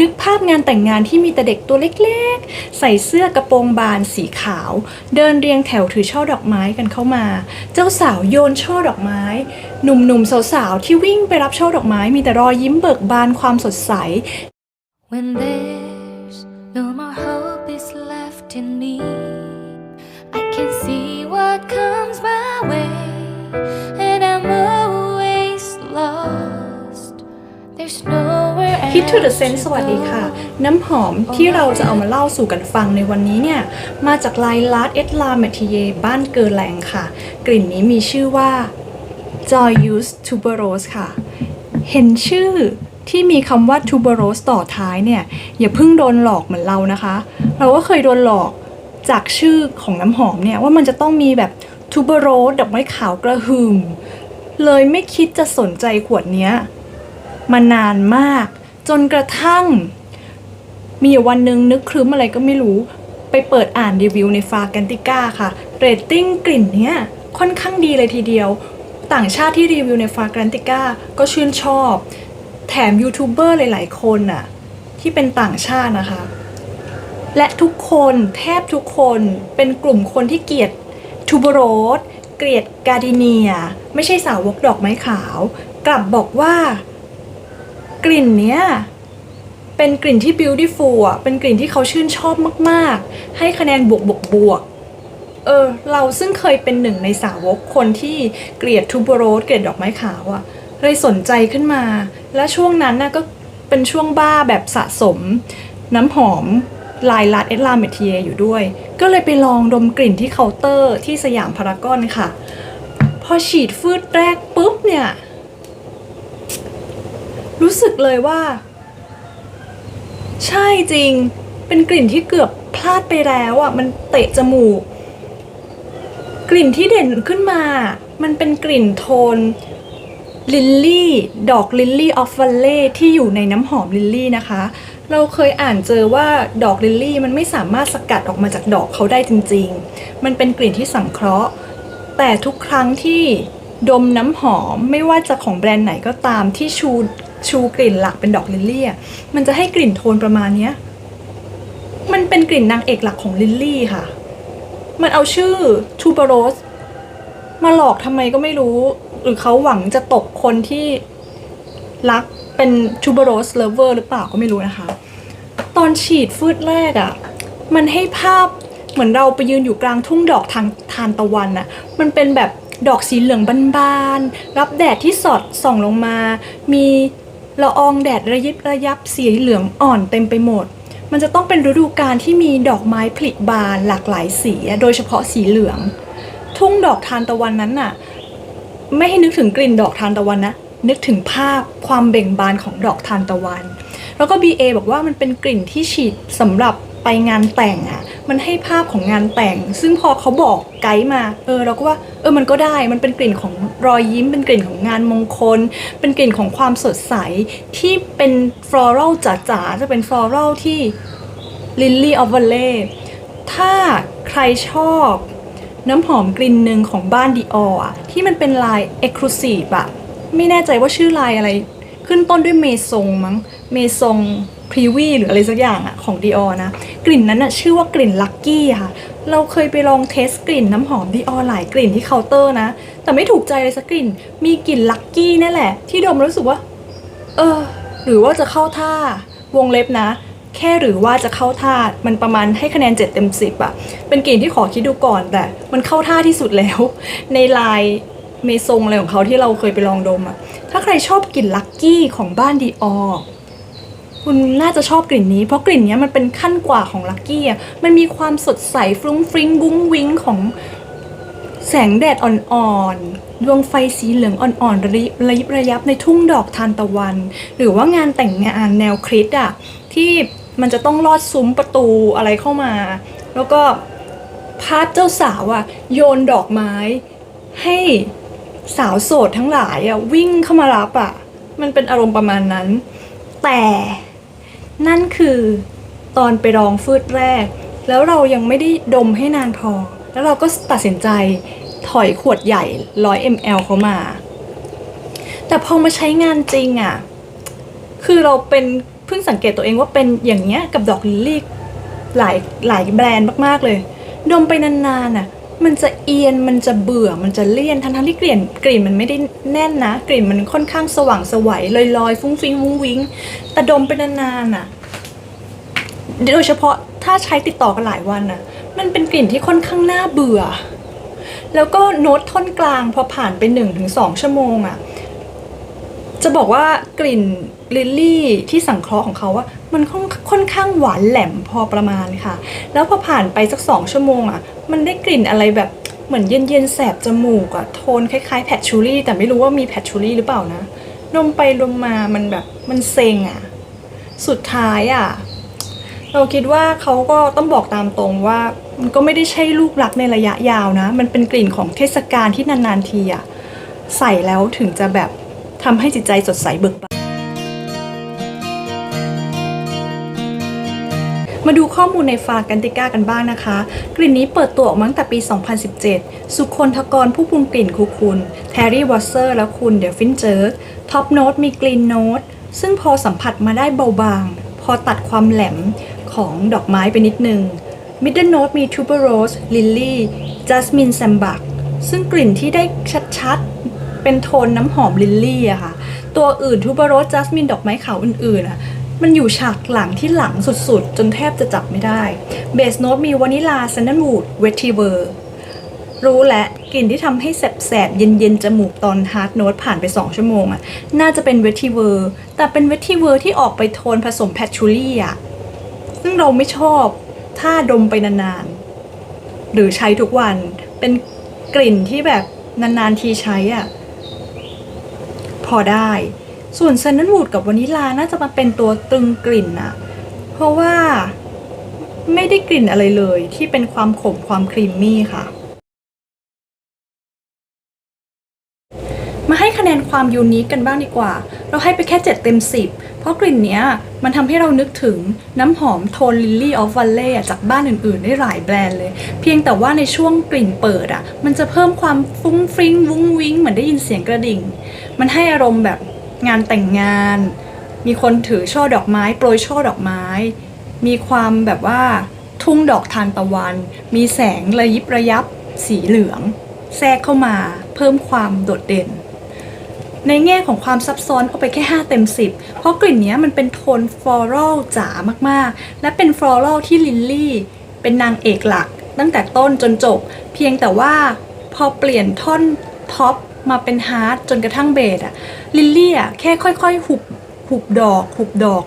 นึกภาพงานแต่งงานที่มีแต่เด็กตัวเล็กๆ ใส่เสื้อกระโปรงบานสีขาว เดินเรียงแถวถือช่อดอกไม้กันเข้ามา เจ้าสาวโยนช่อดอกไม้ หนุ่มๆสาวๆที่วิ่งไปรับช่อดอกไม้มีแต่รอยยิ้มเบิกบานความสดใส When there's no more hope is left in me, I can see what comes my way, and I'm always lost. There's nowhere คิด to the Sense สวัสดีค่ะ น้ำหอมที่เราจะเอามาเล่าสู่กันฟังในวันนี้เนี่ย มาจากลายลาดเอ l ลาแมทเยบ้านเกอร์แลงค่ะ กลิ่นนี้มีชื่อว่า Joyous Tuberose ค่ะ เห็นชื่อที่มีคำว่า Tuberose ต่อท้ายเนี่ย อย่าเพิ่งโดนหลอกเหมือนเรานะคะ เราก็เคยโดนหลอกจากชื่อของน้ำหอมเนี่ยว่ามันจะต้องมีแบบ Tuberose ดอกไม้ขาวกระหึ่มเลยไม่คิดจะสนใจขวดนี้มานานมาก จนกระทั่ง มีวันหนึ่งนึกครึ้มอะไรก็ไม่รู้ ไปเปิดอ่านรีวิวในฟากันติก้าค่ะ เรตติ้งกลิ่นเนี้ยค่อนข้างดีเลยทีเดียว ต่างชาติที่รีวิวในฟากันติก้าก็ชื่นชอบ แถมยูทูบเบอร์หลาย ๆ คนน่ะที่เป็นต่างชาตินะคะ และทุกคนแทบทุกคนเป็นกลุ่มคนที่เกลียดทูบโรสเกลียดกาดิเนีย ไม่ใช่สาวกดอกไม้ขาว กลับบอกว่า กลิ่นเนี้ยเป็นกลิ่นที่ beautiful อะ เป็นกลิ่นที่เขาชื่นชอบมากๆ ให้คะแนนบวกบวกบวก เออ เราซึ่งเคยเป็นหนึ่งในสาวกคนที่เกลียดทูบโรสเกลียดดอกไม้ขาวอะ เลยสนใจขึ้นมา และช่วงนั้นน่ะก็เป็นช่วงบ้าแบบสะสม น้ำหอมลายลัดเอสลาเมเทียอยู่ด้วย ก็เลยไปลองดมกลิ่นที่เคาน์เตอร์ที่สยามพารากอนค่ะ พอฉีดฟืดแรกปุ๊บเนี่ย รู้สึกเลยว่า ใช่จริง เป็นกลิ่นที่เกือบพลาดไปแล้วอะ มันเตะจมูก กลิ่นที่เด่นขึ้นมา มันเป็นกลิ่นโทนลิลลี่ดอกลิลลี่ออฟฟัลเล่ที่อยู่ในน้ำหอมลิลลี่นะคะ เราเคยอ่านเจอว่าดอกลิลลี่มันไม่สามารถสกัดออกมาจากดอกเขาได้จริง ๆ มันเป็นกลิ่นที่สังเคราะห์ แต่ทุกครั้งที่ดมน้ำหอมไม่ว่าจะของแบรนด์ไหนก็ตามที่ชู ชูกลิ่นหลักเป็นดอกลิลลี่อะมันจะให้กลิ่นโทนประมาณเนี้ย มันเป็นกลิ่นนางเอกหลักของลิลลี่ค่ะ มันเอาชื่อทูบโรสมาหลอกทำไมก็ไม่รู้ หรือเขาหวังจะตกคนที่รักเป็นทูบโรสเลเวอร์หรือเปล่าก็ไม่รู้นะคะ ตอนฉีดฟืดแรกอะ่ะ มันให้ภาพเหมือนเราไปยืนอยู่กลางทุ่งดอกทางทานตะวันน่ะ มันเป็นแบบดอกสีเหลืองบานๆ รับแดดที่สอดส่องลงมา มี ละอองแดดระยิบระยับสีเหลืองอ่อนเต็มไปหมด มันจะต้องเป็นฤดูกาลที่มีดอกไม้ผลิบานหลากหลายสีโดยเฉพาะสีเหลือง ทุ่งดอกทานตะวันนั้นน่ะ ไม่ให้นึกถึงกลิ่นดอกทานตะวันนะนึกถึงภาพความเบ่งบานของดอกทานตะวัน แล้วก็ BA บอกว่ามันเป็นกลิ่นที่ฉีดสำหรับ ไปงานแต่งอะ มันให้ภาพของงานแต่ง ซึ่งพอเขาบอกไกด์มา เออเราก็ว่าเออมันก็ได้ มันเป็นกลิ่นของรอยยิ้ม เป็นกลิ่นของงานมงคล เป็นกลิ่นของความสดใสที่เป็นฟลอรัลจ๋าๆจะเป็นฟลอรัลที่ลิลลี่ออฟเวลเล่ถ้าใครชอบน้ำหอมกลิ่นหนึ่งของบ้านดีออะที่มันเป็นลาย Exclusive อะไม่แน่ใจว่าชื่อลายอะไร ขึ้นต้นด้วยเมซงมั้งเมซง พรีวีหรืออะไรสักอย่างอะของดีออนะ กลิ่นนั้นอะชื่อว่ากลิ่นลั c กี้ค่ะ เราเคยไปลองเทสกลิ่นน้ำหอมดีออหลายกลิ่นที่เคาน์เตอร์นะ แต่ไม่ถูกใจเลยสักกลิ่น มีกลิ่นลักกี้นั่แหละ ที่ดมแล้วรู้สึกว่า เออ หรือว่าจะเข้าท่าวงเล็บนะแค่หรือว่าจะเข้าท่ามันประมาณให้คะแนน 7 เต็ม 10อะเป็นกลิ่นที่ขอคิดดูก่อนแต่มันเข้าท่าที่สุดแล้ว ในลายเมซงอะไรของเขาที่เราเคยไปลองดมอะถ้าใครชอบกลิ่นลักกี้ของบ้านดีออ คุณน่าจะชอบกลิ่นนี้ เพราะกลิ่นนี้มันเป็นขั้นกว่าของลักกี้อะมันมีความสดใสฟรุ้งฟริ้งบุ้งวิ้งของแสงแดดอ่อนๆ ดวงไฟสีเหลืองอ่อนๆระยิบระยิบระยับในทุ่งดอกทานตะวัน หรือว่างานแต่งงานแนวคริสอะที่มันจะต้องลอดซุ้มประตูอะไรเข้ามา แล้วก็พาดเจ้าสาวอะโยนดอกไม้ ให้สาวโสดทั้งหลายอะวิ่งเข้ามารับอะมันเป็นอารมณ์ประมาณนั้น แต่ นั่นคือตอนไปลองฟืดแรก แล้วเรายังไม่ได้ดมให้นานพอ แล้วเราก็ตัดสินใจถอยขวดใหญ่ 100 ml เขามา แต่พอมาใช้งานจริงอะ่ะ คือเราเป็นเพิ่งพิ่งสังเกตตัวเองว่าเป็นอย่างเงี้ยกับดอกลิลลี่หลายหลายแบรนด์มากๆเลย ดมไปนานๆน่ะ มันจะเอียนมันจะเบื่อมันจะเลี่ยนทั้งๆที่กลิ่นกลิ่นมันไม่ได้แน่นนะ กลิ่นมันค่อนข้างสว่างสวัยลอยๆ ฟุ้งฟิ้งวุ้งวิ้งแต่ดมไปนานๆน่ะโดยเฉพาะถ้าใช้ติดต่อกันหลายวันน่ะ มันเป็นกลิ่นที่ค่อนข้างน่าเบื่อ แล้วก็โน้ตท่อนกลางพอผ่านไปหนึ่งถึงสองชั่วโมงอะ จะบอกว่ากลิ่นลิลลี่ที่สังเคราะห์ของเขาว่ามันค่อนค่อนข้างหวานแหลมพอประมาณค่ะ แล้วพอผ่านไปสักสองชั่วโมงอะ มันได้กลิ่นอะไรแบบเหมือนเย็นๆแสบจมูกอะโทนคล้ายๆแพทชูรี่ แต่ไม่รู้ว่ามีแพทชูรี่หรือเปล่านะดมไปดมมามันแบบมันเซ็งอะสุดท้ายอะเราคิดว่าเขาก็ต้องบอกตามตรงว่ามันก็ไม่ได้ใช่ลูกรักในระยะยาวนะ มันเป็นกลิ่นของเทศกาลที่นานๆทีอะใส่แล้วถึงจะแบบทำให้จิตใจสดใสเบิกบาน มาดูข้อมูลในฟากันติก้ากันบ้างนะคะ กลิ่นนี้เปิดตัวออกมาตั้งแต่ปี 2017 สุคนทกรผู้ปรุงกลิ่นคูคุณแทรรี่วอเซอร์และคุณเดลฟินเจอร์ท็อปโน้ตมีกลิ่นโน้ตซึ่งพอสัมผัสมาได้เบาบาง พอตัดความแหลมของดอกไม้ไปนิดนึงมิดเดิลโน้ตมีทูเบอร์โรสลิลลี่จัสมินแซมบักซึ่งกลิ่นที่ได้ชัดๆ เป็นโทนน้ำหอมลิลลี่อะค่ะ ตัวอื่นทูเบอร์โรสจัสมินดอกไม้ขาวอื่นๆอะ มันอยู่ฉากหลังที่หลังสุดๆ จนแทบจะจับไม่ได้ เบสโน้ตมีวานิลาซันนันวูดเวทีเวอร์รู้และกลิ่นที่ทำให้แสบๆ เย็นๆ จมูกตอนฮาร์ดโน้ตผ่านไป 2 ชั่วโมงอะน่าจะเป็นเวทีเวอร์ แต่เป็นเวทีเวอร์ที่ออกไปโทนผสมแพทชูรี่อะซึ่งเราไม่ชอบ ถ้าดมไปนานๆ หรือใช้ทุกวัน เป็นกลิ่นที่แบบนานๆ ทีใช้อะพอได้ ส่วนซันนันวูดกับวานิลาน่าจะมาเป็นตัวตึงกลิ่นอะเพราะว่าไม่ได้กลิ่นอะไรเลยที่เป็นความขมความครีมมี่ค่ะ มาให้คะแนนความยูนิคกันบ้างดีกว่า เราให้ไปแค่ 7 เต็ม 10 เพราะกลิ่นเนี้ยมันทำให้เรานึกถึงน้ำหอมโทน Lily of Valley อะจากบ้านอื่นๆ ได้หลายแบรนด์เลย เพียงแต่ว่าในช่วงกลิ่นเปิดอะ มันจะเพิ่มความฟุ้งฟริ้งวุ้งวิ้งเหมือนได้ยินเสียงกระดิ่ง มันให้อารมณ์แบบ งานแต่งงาน มีคนถือช่อดอกไม้ โปรยช่อดอกไม้ มีความแบบว่าทุ่งดอกทานตะวัน มีแสงระยิบระยับสีเหลือง แทรกเข้ามาเพิ่มความโดดเด่น ในแง่ของความซับซ้อนเอาไปแค่ 5 เต็ม 10 เพราะกลิ่นนี้มันเป็นโทนฟลอรัลจ๋ามากๆ และเป็นฟลอรัลที่ลิลลี่ เป็นนางเอกหลัก ตั้งแต่ต้นจนจบ เพียงแต่ว่าพอเปลี่ยนท่อนท็อป มาเป็นฮาร์ดจนกระทั่งเบสอะลิลลี่อะแค่ค่อยๆ หุบหุบดอก หุบดอก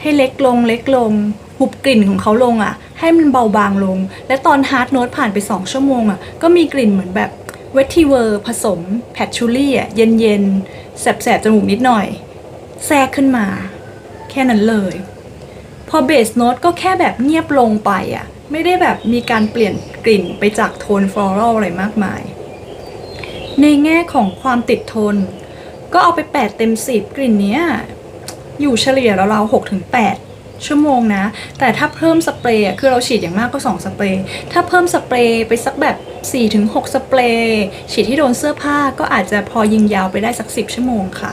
ให้เล็กลงเล็กลง หุบกลิ่นของเขาลงอะให้มันเบาบางลง และตอนฮาร์ดโน้ตผ่านไป2ชั่วโมงอะก็มีกลิ่นเหมือนแบบเวทีเวอร์ผสมแพทชูรี่อะเย็นเย็นๆแสบๆจมูกนิดหน่อย แทรกขึ้นมา แค่นั้นเลย พอเบสโน้ตก็แค่แบบเงียบลงไปอะไม่ได้แบบมีการเปลี่ยนกลิ่นไปจากโทนฟลอรัลอะไรมากมาย ในแง่ของความติดทน ก็เอาไป 8 เต็ม 10 กลิ่นเนี้ย อยู่เฉลี่ยราวๆ6ถึง8ชั่วโมงนะ แต่ถ้าเพิ่มสเปรย์คือเราฉีดอย่างมากก็ 2 สเปรย์ถ้าเพิ่มสเปรย์ไปสักแบบ4ถึง6สเปรย์ฉีดที่โดนเสื้อผ้าก็อาจจะพอยิงยาวไปได้สัก 10 ชั่วโมงค่ะ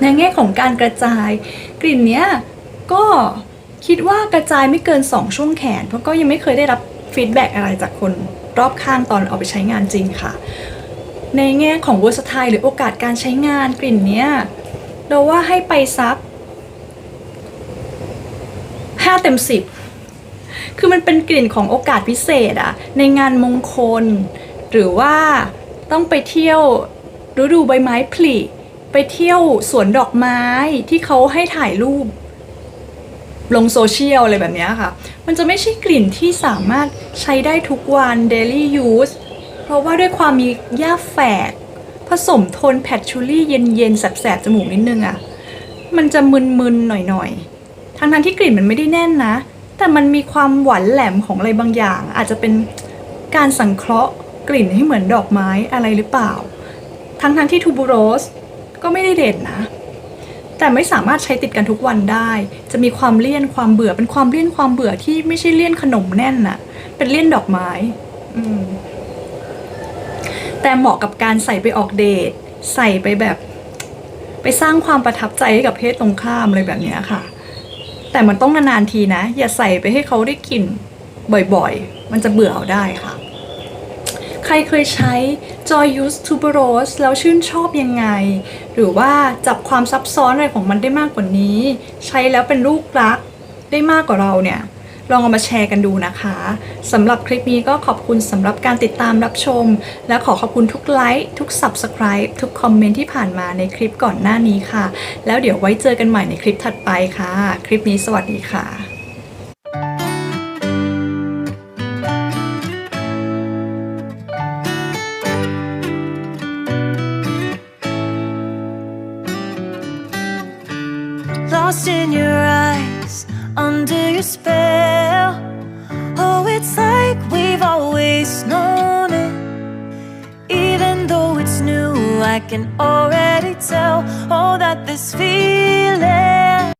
ในแง่ของการกระจาย กลิ่นเนี้ยก็คิดว่ากระจายไม่เกิน 2 ช่วงแขน เพราะก็ยังไม่เคยได้รับฟีดแบ็กอะไรจากคนรอบข้างตอนเอาไปใช้งานจริงค่ะ ในแง่ของ v e r s a t i l e หรือโอกาสการใช้งานกลิ่นเนี้ยเราว่าให้ไปซักห้าเต็มสิบคือมันเป็นกลิ่นของโอกาสพิเศษอะในงานมงคล หรือว่าต้องไปเที่ยวฤดูใบไม้ผลิไปเที่ยวสวนดอกไม้ที่เขาให้ถ่ายรูป ลงโซเชียลอะไรแบบนี้ค่ะ มันจะไม่ใช่กลิ่นที่สามารถใช้ได้ทุกวัน daily use เพราะว่าด้วยความมีหญ้าแฝก ผสมโทนแพทชูรี่เย็นๆแสบๆจมูกนิดนึงอะ่ะ มันจะมึนๆหน่อยๆ ทั้งๆที่กลิ่นมันไม่ได้แน่นนะ แต่มันมีความหวานแหลมของอะไรบางอย่าง อาจจะเป็นการสังเคราะห์กลิ่นให้เหมือนดอกไม้อะไรหรือเปล่า ทั้งๆที่ทูบูโรสก็ไม่ได้เด่นนะ แต่ไม่สามารถใช้ติดกันทุกวันได้ จะมีความเลี่ยนความเบื่อเป็นความเลี่ยนความเบื่อที่ไม่ใช่เลี่ยนขนมแน่นน่ะ เป็นเลี่ยนดอกไม้ อืม แต่เหมาะกับการใส่ไปออกเดท ใส่ไปแบบ ไปสร้างความประทับใจให้กับเพศตรงข้ามอะไรแบบนี้ค่ะ แต่มันต้องนานๆทีนะ อย่าใส่ไปให้เขาได้กลิ่นบ่อยๆ มันจะเบื่อเอาได้ค่ะ ใครเคยใช้ Joy Use Tuberose แล้วชื่นชอบยังไง หรือว่าจับความซับซ้อนอะไรของมันได้มากกว่านี้ ใช้แล้วเป็นลูกรักได้มากกว่าเราเนี่ย ลองเอามาแชร์กันดูนะคะสำหรับคลิปนี้ก็ขอบคุณสำหรับการติดตามรับชม และขอขอบคุณทุกไลค์ทุก Subscribe ทุกคอมเมนต์ที่ผ่านมาในคลิปก่อนหน้านี้ค่ะ แล้วเดี๋ยวไว้เจอกันใหม่ในคลิปถัดไปค่ะ คลิปนี้สวัสดีค่ะ lost in your eyes, under your can already tell. Oh, that this feeling